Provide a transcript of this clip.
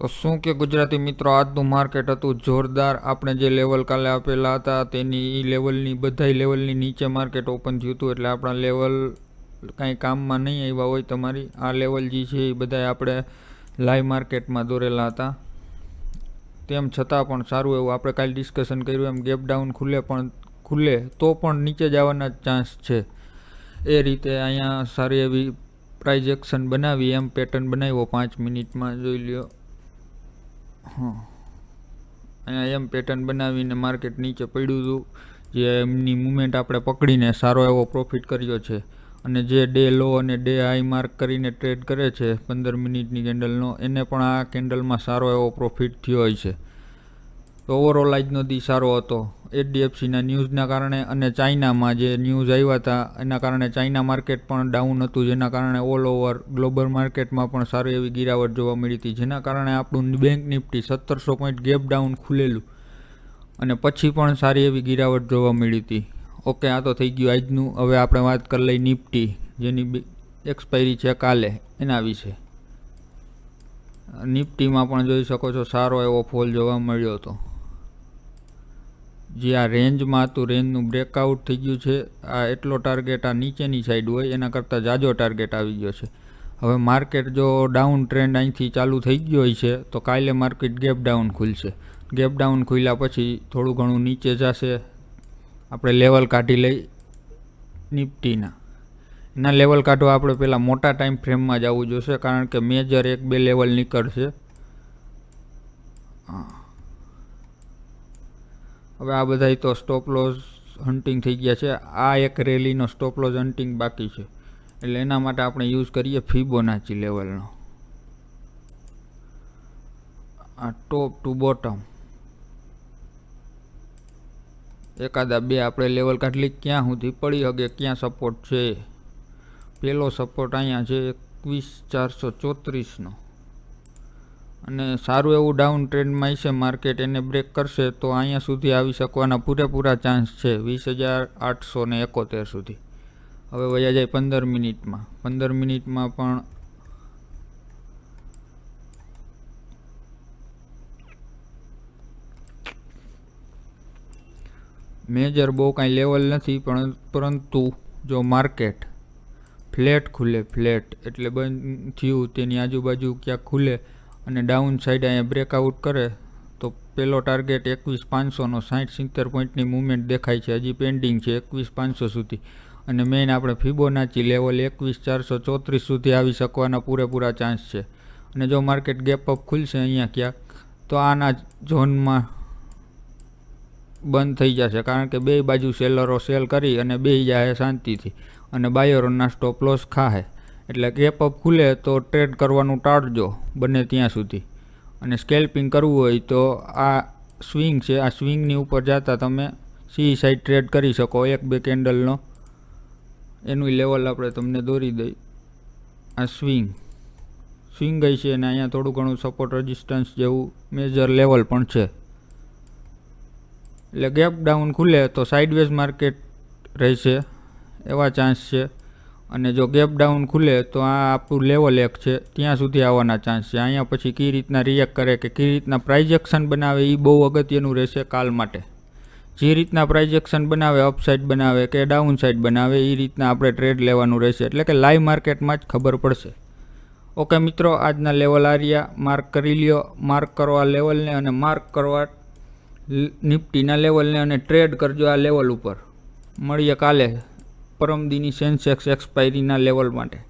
તો શું કે ગુજરાતી મિત્રો, આજનું માર્કેટ હતું જોરદાર. આપણે જે લેવલ કાલે આપેલા હતા, તેની એ લેવલની બધાય લેવલની નીચે માર્કેટ ઓપન થયું હતું. એટલે આપણા લેવલ કાંઈ કામમાં નહીં આવ્યા હોય તમારી. આ લેવલ જે છે એ બધાય આપણે લાઈવ માર્કેટમાં દોરેલા હતા. તેમ છતાં પણ સારું એવું. આપણે કાલે ડિસ્કશન કર્યું એમ ગેપ ડાઉન ખુલે પણ ખુલે તો પણ નીચે જવાના ચાન્સ છે. એ રીતે અહીંયા સારી એવી પ્રાઇઝ એક્શન બનાવી. એમ પેટર્ન બનાવ્યો પાંચ મિનિટમાં, જોઈ લ્યો. હા. અહીંયા એમ પેટર્ન બનાવીને માર્કેટ નીચે પડ્યું હતું, જે એમની મુમેન્ટ આપણે પકડીને સારો એવો પ્રોફિટ કર્યો છે. અને જે ડે લો અને ડે હાઈ માર્ક કરીને ટ્રેડ કરે છે, પંદર મિનિટની કેન્ડલનો એને પણ આ કેન્ડલમાં સારો એવો પ્રોફિટ થયો હોય છે. તો ઓવરઓલ આજનો દી સારો હતો. એચડીએફસીના ન્યૂઝના કારણે અને ચાઇનામાં જે ન્યૂઝ આવ્યા હતા, એના કારણે ચાઇના માર્કેટ પણ ડાઉન હતું, જેના કારણે ઓલ ઓવર ગ્લોબલ માર્કેટમાં પણ સારી એવી ગિરાવટ જોવા મળી હતી, જેના કારણે આપણું બેંક નિફ્ટી સત્તરસો પોઈન્ટ ગેપ ડાઉન ખુલેલું અને પછી પણ સારી એવી ગિરાવટ જોવા મળી હતી. ઓકે, આ તો થઈ ગયું આજનું. હવે આપણે વાત કરી લઈ નિફ્ટી, જેની એક્સપાયરી છે કાલે, એના વિશે. નિફ્ટીમાં પણ જોઈ શકો છો સારો એવો ફોલ જોવા મળ્યો હતો. જે આ રેન્જમાં હતું, રેન્જનું બ્રેકઆઉટ થઈ ગયું છે. આ એટલો ટાર્ગેટ આ નીચેની સાઈડ હોય, એના કરતાં જાજો ટાર્ગેટ આવી ગયો છે. હવે માર્કેટ જો ડાઉન ટ્રેન્ડ અહીંથી ચાલુ થઈ ગયો હોય છે, તો કાલે માર્કેટ ગેપ ડાઉન ખુલશે. ગેપ ડાઉન ખુલ્યા પછી થોડું ઘણું નીચે જશે. આપણે લેવલ કાઢી લઈ નિફ્ટીના. એના લેવલ કાઢવા આપણે પહેલાં મોટા ટાઈમ ફ્રેમમાં જવું જોશે, કારણ કે મેજર એક બે લેવલ નીકળશે. હા. હવે આ બધાય તો સ્ટોપ લોસ હન્ટિંગ થઈ ગયા છે. આ એક રેલીનો સ્ટોપ લોસ હન્ટિંગ બાકી છે. એટલે એના માટે આપણે યુઝ કરીએ ફીબોનાચી લેવલનો આ ટોપ ટુ બોટમ એકાદા બે આપણે લેવલ કાઢલી ક્યાં સુધી? પડી શકે ક્યાં સપોર્ટ છે? પહેલો સપોર્ટ અહીંયા છે એકવીસ ચારસો ચોત્રીસનો. અને સારું એવું ડાઉન ટ્રેન્ડમાં છે માર્કેટ એને બ્રેક કરશે, તો અહીંયા સુધી આવી શકવાના પૂરેપૂરા ચાન્સ છે, વીસ હજાર આઠસો ને એકોતેર સુધી. હવે વયા જાય પંદર મિનિટમાં. પંદર મિનિટમાં પણ મેજર બહુ કાંઈ લેવલ નથી, પણ પરંતુ જો માર્કેટ ફ્લેટ ખુલે, ફ્લેટ એટલે બંધ થયું, તેની આજુબાજુ ક્યાંક ખુલે અને ડાઉન સાઈડ અહીંયા બ્રેકઆઉટ કરે, તો પહેલો ટાર્ગેટ એકવીસ પાંચસોનો સાઠ સિત્તેર પોઈન્ટની મુવમેન્ટ દેખાય છે. હજી પેન્ડિંગ છે એકવીસ પાંચસો સુધી. અને મેઇન આપણે ફિબોનાચી લેવલ એકવીસ ચારસો ચોત્રીસ સુધી આવી શકવાના પૂરેપૂરા ચાન્સ છે. અને જો માર્કેટ ગેપ અપ ખુલશે અહીંયા ક્યાંક, તો આના ઝોનમાં બંધ થઈ જશે. કારણ કે બે બાજુ સેલરો સેલ કરી અને બે જાય શાંતિથી. અને બાયરોના સ્ટોપ લોસ ખાહે. એટલે ગેપ અપ ખુલે તો ટ્રેડ કરવાનું ટાળજો બને ત્યાં સુધી. અને સ્કેલ્પિંગ કરવું હોય તો આ સ્વિંગ છે, આ સ્વિંગની ઉપર જતા તમે સી સાઈડ ટ્રેડ કરી શકો, એક બે કેન્ડલનો એનું લેવલ આપણે તમને દોરી દઈ. આ સ્વિંગ સ્વિંગ ગઈ છે અને અહીંયા થોડું ઘણું સપોર્ટ રેઝિસ્ટન્સ જેવું મેજર લેવલ પણ છે. એટલે ગેપ ડાઉન ખુલે તો સાઇડવેઝ માર્કેટ રહેશે, એવા ચાન્સ છે. અને જો ગેપ ડાઉન ખુલે તો આ આપણું લેવલ એક છે. ત્યાં સુધી આવવાના ચાન્સ છે. અહીંયા પછી કઈ રીતના રિએક્ટ કરે કે કઈ રીતના પ્રાઇજેક્શન બનાવે એ બહુ અગત્યનું રહેશે કાલ માટે. જે રીતના પ્રાઇજેક્શન બનાવે અપસાઇડ બનાવે કે ડાઉન સાઇડ બનાવે એ રીતના આપણે ટ્રેડ લેવાનું રહેશે. એટલે કે લાઈવ માર્કેટમાં જ ખબર પડશે. ઓકે મિત્રો, આજના લેવલ આ રહ્યા. માર્ક કરી લ્યો. માર્ક કરો આ લેવલને અને માર્ક કરવા નિફ્ટીના લેવલને અને ટ્રેડ કરજો આ લેવલ ઉપર. મળીએ કાલે. પરમદીની સેન્સેક્સ એક્સપાયરીના લેવલ માટે.